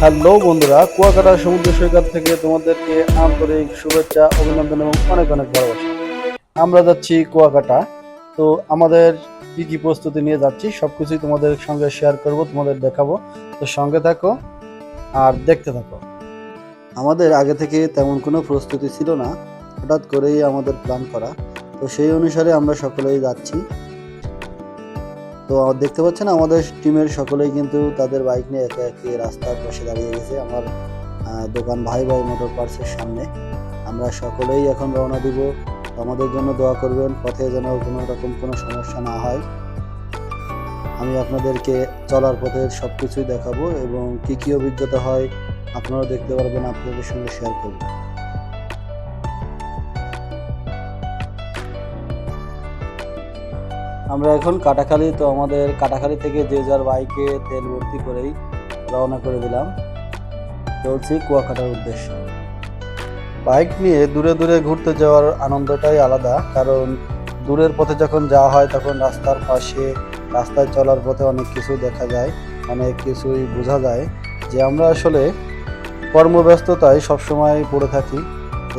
Hello বন্ধুরা, কুয়াকাটা সমুদ্র সৈকত থেকে তোমাদেরকে আন্তরিক শুভেচ্ছা, অভিনন্দন এবং অনেক অনেক ভালোবাসা। আমরা যাচ্ছি কুয়াকাটা, তো আমাদের কি কি প্রস্তুতি নিয়ে যাচ্ছি সবকিছুই তোমাদের সঙ্গে শেয়ার করব, তোমাদের দেখাবো। তো সঙ্গে থাকো আর দেখতে থাকো। আমাদের আগে থেকে তেমন কোনো প্রস্তুতি ছিল না, হঠাৎ করেই আমাদের প্ল্যান করা। তো সেই অনুসারে আমরা সকলেই যাচ্ছি। তো দেখতে পাচ্ছেন আমাদের টিমের সকলেই কিন্তু তাদের বাইক নিয়ে একে একে রাস্তার পাশে দাঁড়িয়ে গেছে। আমার দোকান ভাই ভাই মোটর পার্টসের সামনে। আমরা সকলেই এখন রওনা দিব। আমাদের জন্য দোয়া করবেন, পথে যেন কোনো রকম কোনো সমস্যা না হয়। আমি আপনাদেরকে চলার পথে সব কিছুই দেখাবো এবং কী কী অভিজ্ঞতা হয় আপনারা দেখতে পারবেন, আপনাদের সঙ্গে শেয়ার করব। আমরা এখন কাটাখালি, তো আমাদের কাটাখালি থেকে যে যার বাইকে তেল ভর্তি করেই রওনা করে দিলাম। চলছি কুয়াকাটার উদ্দেশ্যে। বাইক নিয়ে দূরে দূরে ঘুরতে যাওয়ার আনন্দটাই আলাদা, কারণ দূরের পথে যখন যাওয়া হয়, তখন রাস্তার পাশে রাস্তায় চলার পথে অনেক কিছু দেখা যায়, অনেক কিছুই বোঝা যায়। যে আমরা আসলে কর্মব্যস্ততায় সবসময় পড়ে থাকি,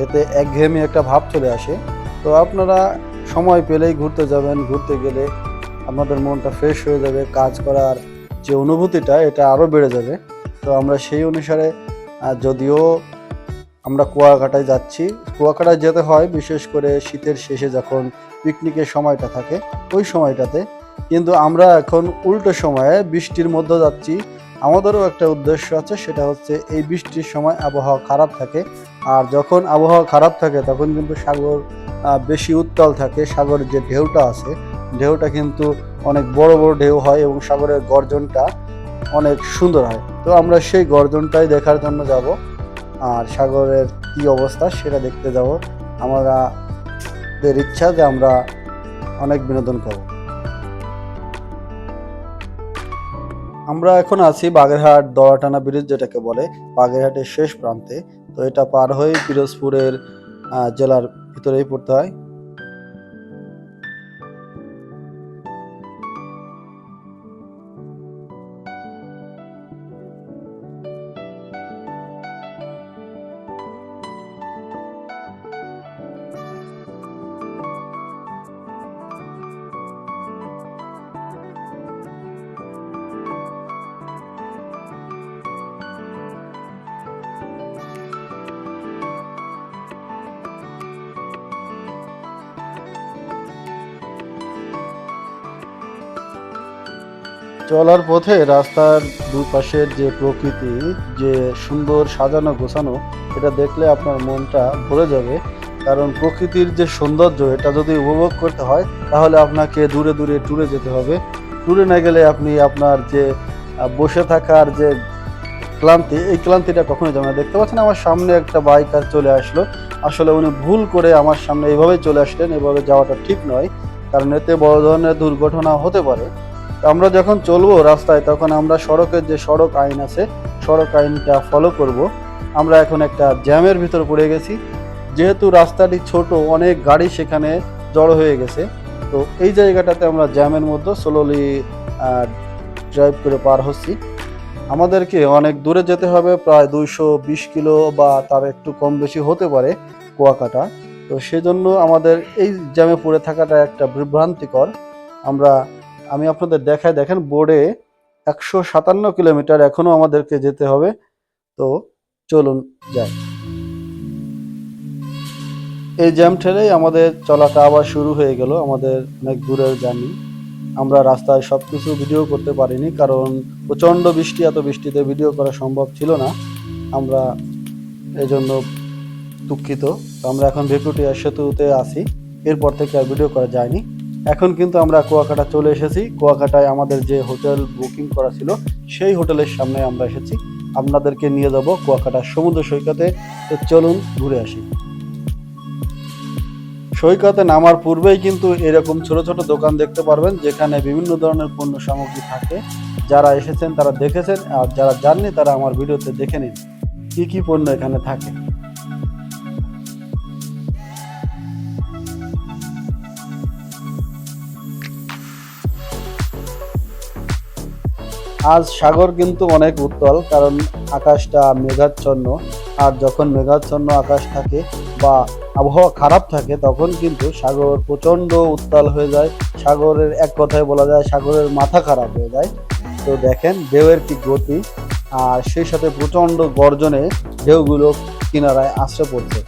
এতে একঘেয়েমি একটা ভাব চলে আসে। তো আপনারা সময় পেলেই ঘুরতে যাবেন, ঘুরতে গেলে আপনাদের মনটা ফ্রেশ হয়ে যাবে, কাজ করার যে অনুভূতিটা, এটা আরও বেড়ে যাবে। তো আমরা সেই অনুসারে যদিও আমরা কুয়াকাটায় যাচ্ছি, কুয়াকাটায় যেতে হয়, বিশেষ করে শীতের শেষে যখন পিকনিকের সময়টা থাকে, ওই সময়টাতে। কিন্তু আমরা এখন উল্টো সময়ে বৃষ্টির মধ্যে যাচ্ছি। আমাদেরও একটা উদ্দেশ্য আছে, সেটা হচ্ছে এই বৃষ্টির সময় আবহাওয়া খারাপ থাকে। আর যখন আবহাওয়া খারাপ থাকে, তখন কিন্তু সাগর বেশি উত্তাল থাকে, সাগরের যে ঢেউটা আছে, ঢেউটা কিন্তু অনেক বড় বড় ঢেউ হয় এবং সাগরের গর্জনটা অনেক সুন্দর হয়। তো আমরা সেই গর্জনটাই দেখার জন্য যাব আর সাগরের কি অবস্থা সেটা দেখতে যাব। আমাদের ইচ্ছা যে আমরা অনেক বিনোদন করব আমরা এখন আছি বাগেরহাট দড়াটানা ব্রিজ যেটাকে বলে, বাগেরহাটের শেষ প্রান্তে। তো এটা পার হয়ে পিরোজপুরের জেলার ভিতরেই পড়তে হয়। চলার পথে রাস্তার দুপাশের যে প্রকৃতি, যে সুন্দর সাজানো গোছানো, এটা দেখলে আপনার মনটা ভরে যাবে। কারণ প্রকৃতির যে সৌন্দর্য, এটা যদি উপভোগ করতে হয়, তাহলে আপনাকে দূরে দূরে ট্যুরে যেতে হবে। ট্যুরে না গেলে আপনি আপনার যে বসে থাকার যে ক্লান্তি, এই ক্লান্তিটা কখনোই যাবে না। দেখতে পাচ্ছেন আমার সামনে একটা বাইকার চলে আসলো। আসলে উনি ভুল করে আমার সামনে এইভাবে চলে আসলেন। এভাবে যাওয়াটা ঠিক নয়। কারণ এতে বড় ধরনের দুর্ঘটনা হতে পারে। আমরা যখন চলবো রাস্তায়, তখন আমরা সড়কের যে সড়ক আইন আছে, সড়ক আইনটা ফলো করব। আমরা এখন একটা জ্যামের ভিতর পড়ে গেছি। যেহেতু রাস্তাটি ছোট, অনেক গাড়ি সেখানে জড়ো হয়ে গেছে। তো এই জায়গাটাতে আমরা জ্যামের মধ্যে স্লোলি ড্রাইভ করে পার হচ্ছি। আমাদেরকে অনেক দূরে যেতে হবে, প্রায় দুইশো বিশ কিলো বা তার একটু কম বেশি হতে পারে কুয়াকাটা। তো সেজন্য আমাদের এই জ্যামে পড়ে থাকাটা একটা বিভ্রান্তিকর। আমরা আমি আপনাদের দেখায় দেখেন, বোর্ডে একশো সাতান্ন কিলোমিটার এখনও আমাদেরকে যেতে হবে। তো চলুন যাই। এই জ্যাম ঠেলেই আমাদের চলাটা আবার শুরু হয়ে গেল, আমাদের অনেক দূরের জার্নি। আমরা রাস্তায় সব কিছু ভিডিও করতে পারিনি, কারণ প্রচণ্ড বৃষ্টি, এত বৃষ্টিতে ভিডিও করা সম্ভব ছিল না। আমরা এই জন্য দুঃখিত আমরা এখন ভেকুটিয়া সেতুতে আছি, এরপর থেকে আর ভিডিও করা যায়নি। এখন কিন্তু আমরা কুয়াকাটা চলে এসেছি। কুয়াকাটায় আমাদের যে হোটেল বুকিং করা ছিল, সেই হোটেলের সামনে আমরা এসেছি। আপনাদেরকে নিয়ে যাব কুয়াকাটা সমুদ্র সৈকতে। তো চলুন ঘুরে আসি। সৈকতে নামার পূর্বেই কিন্তু এরকম ছোট ছোট দোকান দেখতে পারবেন, যেখানে বিভিন্ন ধরনের পণ্য সামগ্রী থাকে। যারা এসেছেন তারা দেখেছেন, আর যারা জাননি তারা আমার ভিডিওতে দেখে নিন, কী কী পণ্য এখানে থাকে। আজ সাগর কিন্তু অনেক উত্তল, কারণ আকাশটা মেঘাচ্ছন্ন। আর যখন মেঘাচ্ছন্ন আকাশ থাকে বা আবহাওয়া খারাপ থাকে, তখন কিন্তু সাগর প্রচণ্ড উত্তাল হয়ে যায়। সাগরের এক কথায় বলা যায়, সাগরের মাথা খারাপ হয়ে যায়। তো দেখেন, ঢেউয়ের কি গতি। আর সেই সাথে প্রচণ্ড গর্জনে ঢেউগুলো কিনারায় আশ্রয় পড়ছে।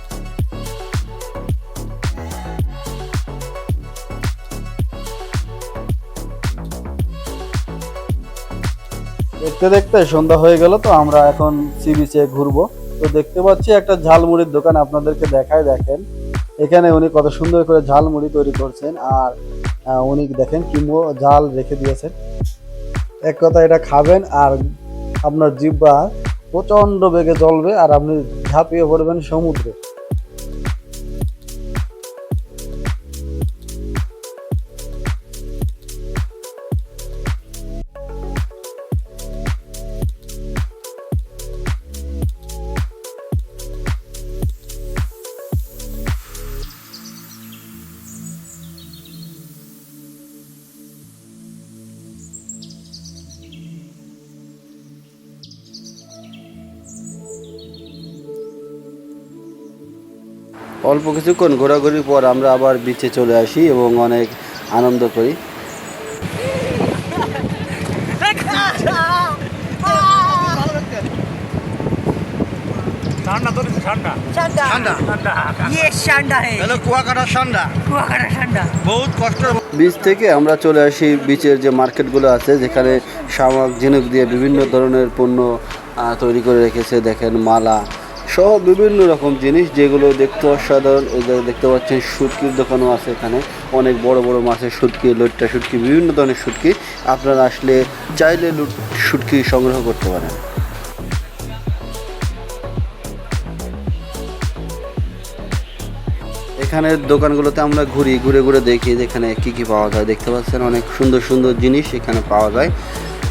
দেখতে দেখতে সন্ধ্যা হয়ে গেল, তো আমরা এখন সি বিচে ঘুরবো। তো দেখতে পাচ্ছি একটা ঝালমুড়ির দোকান আপনাদেরকে দেখায় দেখেন। এখানে উনি কত সুন্দর করে ঝালমুড়ি তৈরি করছেন আর উনি দেখেন কি মো- ঝাল রেখে দিয়েছেন। এক কথা এটা খাবেন আর আপনার জিব্বা প্রচণ্ড বেগে জ্বলবে আর আপনি ঝাঁপিয়ে পড়বেন সমুদ্রে। অল্প কিছুক্ষণ ঘোরাঘুরির পর আমরা আবার বিচে চলে আসি এবং অনেক আনন্দ করি। বিচ থেকে আমরা চলে আসি বিচের যে মার্কেটগুলো আছে যেখানে শামাক ঝিনুক দিয়ে বিভিন্ন ধরনের পণ্য তৈরি করে রেখেছে। দেখেন মালা সহ বিভিন্ন রকম জিনিস যেগুলো দেখতে অসাধারণ। দেখতে পাচ্ছেন সুটকির দোকানও আছে এখানে। অনেক বড় বড় মাছের সুটকি লইট্টা শুটকি, বিভিন্ন ধরনের শুটকি। আপনারা আসলে চাইলে লুট শুটকি সংগ্রহ করতে পারেন। এখানের দোকানগুলোতে আমরা ঘুরি, ঘুরে ঘুরে দেখি যেখানে কি কি পাওয়া যায়। দেখতে পাচ্ছেন অনেক সুন্দর সুন্দর জিনিস এখানে পাওয়া যায়।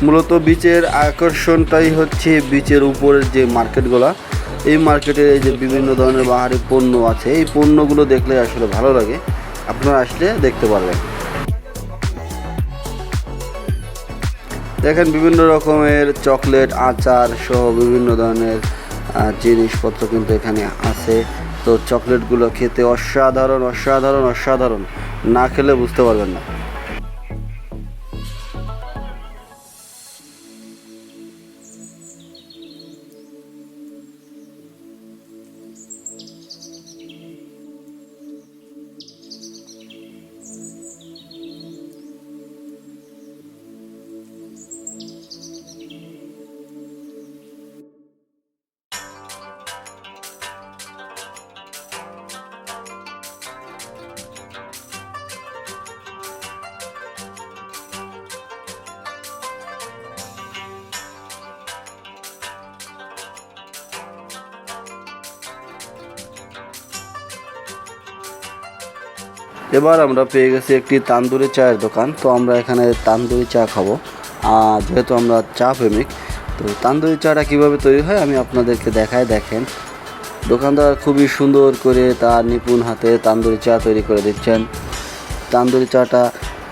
মূলত বিচের আকর্ষণটাই হচ্ছে বিচের উপরের যে মার্কেটগুলো। এই মার্কেটে এই যে বিভিন্ন ধরনের বাহারি পণ্য আছে, এই পণ্যগুলো দেখলে আসলে ভালো লাগে। আপনারা আসলে দেখতে পারবেন। দেখেন বিভিন্ন রকমের চকলেট আচার সহ বিভিন্ন ধরনের জিনিসপত্র কিন্তু এখানে আছে। তো চকলেটগুলো খেতে অসাধারণ অসাধারণ অসাধারণ। না খেলে বুঝতে পারবেন না। এবার আমরা পেয়ে গেছি একটি তান্দুরি চায়ের দোকান। তো আমরা এখানে তান্দুরি চা খাব। আর যেহেতু আমরা চা প্রেমিক, তো তান্দুরি চাটা কীভাবে তৈরি হয় আমি আপনাদেরকে দেখায় দেখেন। দোকানদার খুবই সুন্দর করে তার নিপুণ হাতে তান্দুরি চা তৈরি করে দিচ্ছেন। তান্দুরি চাটা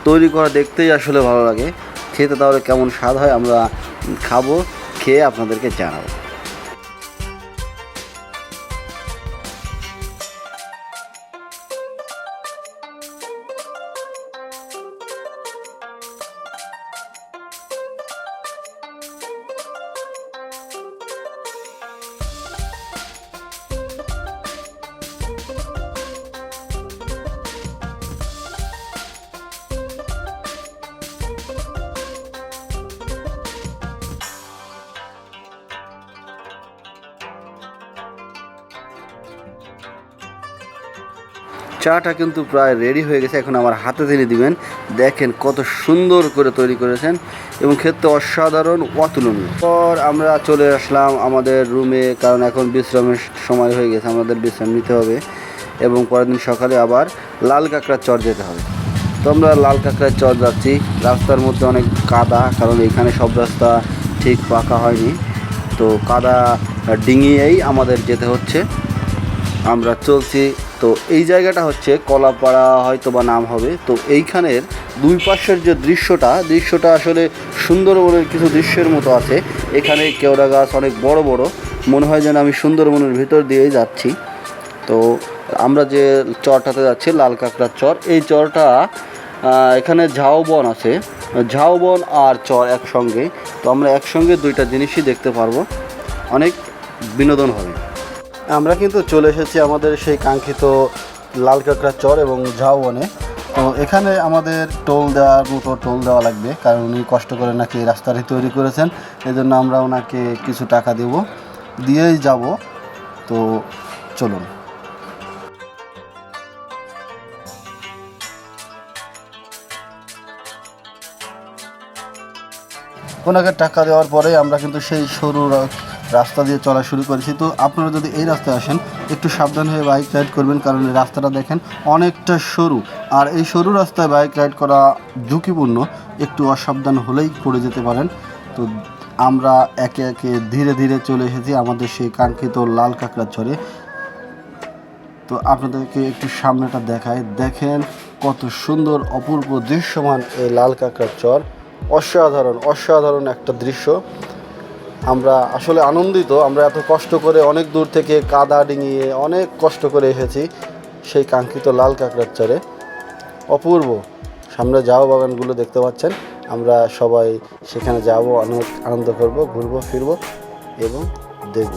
তৈরি করা দেখতেই আসলে ভালো লাগে। খেতে তাহলে কেমন স্বাদ হয় আমরা খাব, খেয়ে আপনাদেরকে জানাব। চাটা কিন্তু প্রায় রেডি হয়ে গেছে। এখন আমার হাতে ধরে দিবেন। দেখেন কত সুন্দর করে তৈরি করেছেন এবং খেতে অসাধারণ, অতুলনীয়। পর আমরা চলে আসলাম আমাদের রুমে কারণ এখন বিশ্রামের সময় হয়ে গেছে, আমাদের বিশ্রাম নিতে হবে এবং পরের দিন সকালে আবার লাল কাঁকড়ার চর যেতে হবে। তো আমরা লাল কাঁকড়ার চর যাচ্ছি। রাস্তার মধ্যে অনেক কাদা, কারণ এখানে সব রাস্তা ঠিক পাকা হয়নি। তো কাদা ডিঙিয়েই আমাদের যেতে হচ্ছে। আমরা চলছি তো এই জায়গাটা হচ্ছে কলাপাড়া হয়তো বা নাম হবে। তো এইখানের দুই পাশের যে দৃশ্যটা দৃশ্যটা আসলে সুন্দরবনের কিছু দৃশ্যের মতো আছে। এখানে কেওড়া গাছ অনেক বড় বড়। মনে হয় যেন আমি সুন্দরবনের ভিতর দিয়েই যাচ্ছি। তো আমরা যে চরটাতে যাচ্ছি, লাল কাঁকড়ার চর, এই চরটা এখানে ঝাউবন আছে। ঝাউবন আর চর একসঙ্গে। তো আমরা একসঙ্গে দুইটা জিনিসই দেখতে পারব। অনেক বিনোদন হবে। আমরা কিন্তু চলে এসেছি আমাদের সেই কাঙ্ক্ষিত লাল কাঁকড়া চর এবং ঝাউবনে তো এখানে আমাদের টোল দেওয়ার মতো টোল দেওয়া লাগবে, কারণ উনি কষ্ট করে নাকি রাস্তাটি তৈরি করেছেন। এই জন্য আমরা ওনাকে কিছু টাকা দেব, দিয়েই যাব। তো চলুন। ওনাকে টাকা দেওয়ার পরে আমরা কিন্তু সেই সরু রাস্তা দিয়ে চলা শুরু করেছি। তো আপনারা যদি এই রাস্তায় আসেন, একটু সাবধান হয়ে বাইক রাইড করবেন, কারণ এই রাস্তাটা দেখেন অনেকটা সরু। আর এই সরু রাস্তায় বাইক রাইড করা ঝুঁকিপূর্ণ। একটু অসাবধান হলেই পড়ে যেতে পারেন। তো আমরা একে একে ধীরে ধীরে চলে এসেছি আমাদের সেই কাঙ্ক্ষিত লাল কাঁকড়া চরে তো আপনাদেরকে একটু সামনেটা দেখায় দেখেন কত সুন্দর অপূর্ব দৃশ্যমান এই লাল কাঁকড়ার চর অসাধারণ অসাধারণ একটা দৃশ্য। আমরা আসলে আনন্দিত, আমরা এত কষ্ট করে অনেক দূর থেকে কাদা ডিঙিয়ে অনেক কষ্ট করে এসেছি সেই কাঙ্ক্ষিত লাল কাঁকড়ার চরে অপূর্ব। সামনে যাও বাগানগুলো দেখতে পাচ্ছেন। আমরা সবাই সেখানে যাব অনেক আনন্দ করব, ঘুরবো, ফিরবো এবং দেখব।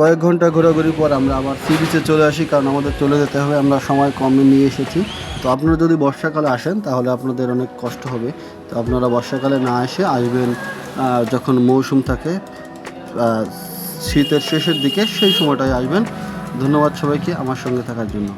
কয়েক ঘণ্টা ঘোরাঘুরি পর আমরা আবার সি বিচে চলে আসি, কারণ আমাদের চলে যেতে হবে, আমরা সময় কমে নিয়ে এসেছি। তো আপনারা যদি বর্ষাকালে আসেন, তাহলে আপনাদের অনেক কষ্ট হবে। তো আপনারা বর্ষাকালে না এসে আসবেন যখন মৌসুম থাকে শীতের শেষের দিকে সেই সময়টায় আসবেন। ধন্যবাদ সবাইকে আমার সঙ্গে থাকার জন্য।